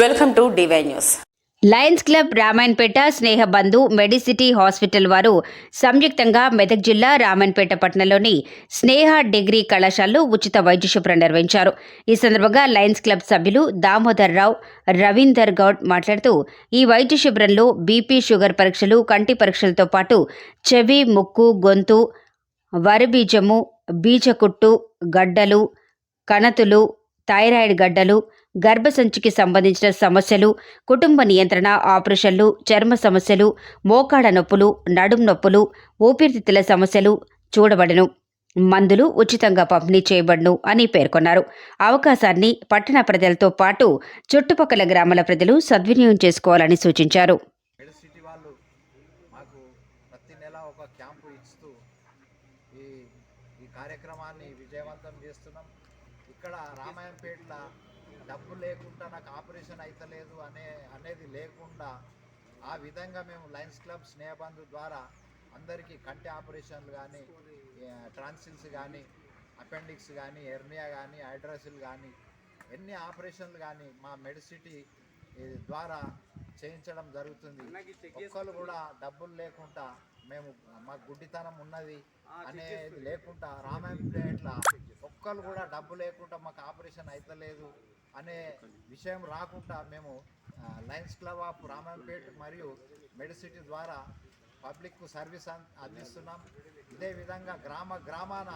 Welcome to DY news. Lions club Ramayampet Sneha Bandhu medicity hospital వారు సంయుక్తంగా మెదక్ జిల్లా రామాయణపేట పట్టణంలోని స్నేహ డిగ్రీ కళాశాలలో ఉచిత వైద్య శిబిరం నిర్వహించారు. ఈ సందర్భంగా లయన్స్ క్లబ్ సభ్యులు దామోదర్ రావు రవీందర్ గౌడ్ మాట్లాడుతూ ఈ వైద్య శిబిరంలో బీపీ షుగర్ పరీక్షలు కంటి పరీక్షలతో పాటు చెవి ముక్కు గొంతు వరిబీజము బీజకుట్టు గడ్డలు కణతులు థైరాయిడ్ గడ్డలు గర్భసంచికి సంబంధించిన సమస్యలు కుటుంబ నియంత్రణ ఆపరేషన్లు చర్మ సమస్యలు మోకాడ నొప్పులు నడుం నొప్పులు ఊపిరితిత్తుల సమస్యలు చూడబడను. మందులు ఉచితంగా పంపిణీ చేయబడును అని పేర్కొన్నారు. అవకాశాన్ని పట్టణ ప్రజలతో పాటు చుట్టుపక్కల గ్రామాల ప్రజలు సద్వినియోగం చేసుకోవాలని సూచించారు. ఈ కార్యక్రమాన్ని విజయవంతం చేస్తున్నాం. ఇక్కడ రామాయంపేటలో డబ్బు లేకుండా నాకు ఆపరేషన్ అవుతలేదు అనే అనేది లేకుండా ఆ విధంగా మేము లయన్స్ క్లబ్ స్నేహబంధు ద్వారా అందరికీ కంటి ఆపరేషన్లు కానీ ట్రాన్సిల్స్ కానీ అపెండిక్స్ కానీ ఎర్నియా కానీ హైడ్రాసిల్ కానీ ఎన్ని ఆపరేషన్లు కానీ మా మెడిసిటీ ద్వారా చేయించడం జరుగుతుంది. ఒక్కరు కూడా డబ్బులు లేకుండా మేము మా గుడ్డితనం ఉన్నది అనేది లేకుండా రామాయంపేట్ల ఒక్కరు కూడా డబ్బు లేకుండా మాకు ఆపరేషన్ అవుతలేదు అనే విషయం రాకుండా మేము లయన్స్ క్లబ్ ఆఫ్ రామాయంపేట్ మరియు మెడిసిటీ ద్వారా పబ్లిక్ సర్వీస్ అందిస్తున్నాం. ఇదే విధంగా గ్రామ గ్రామాన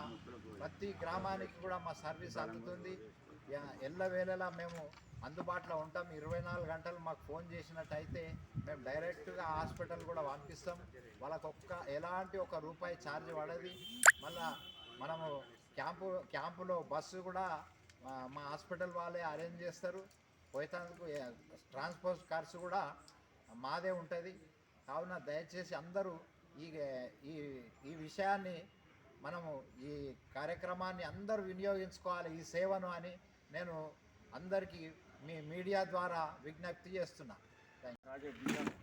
ప్రతి గ్రామానికి కూడా మా సర్వీస్ అందుతుంది. ఎల్లవేళలా మేము అందుబాటులో ఉంటాం. ఇరవై నాలుగు గంటలు మాకు ఫోన్ చేసినట్టయితే మేము డైరెక్ట్గా హాస్పిటల్ కూడా పంపిస్తాం. వాళ్ళకు ఒక్క ఎలాంటి ఒక రూపాయి ఛార్జ్ పడది. మళ్ళా మనము క్యాంపు క్యాంపులో బస్సు కూడా మా హాస్పిటల్ వాళ్ళే అరేంజ్ చేస్తారు. పోయేటందుకు ట్రాన్స్పోర్ట్ ఖర్చు కూడా మాదే ఉంటుంది. కావున దయచేసి అందరూ ఈ ఈ ఈ విషయాన్ని మనము ఈ కార్యక్రమాన్ని అందరూ వినియోగించుకోవాలి ఈ సేవను అని నేను అందరికీ మీ మీడియా ద్వారా విజ్ఞప్తి చేస్తున్నా. Thank you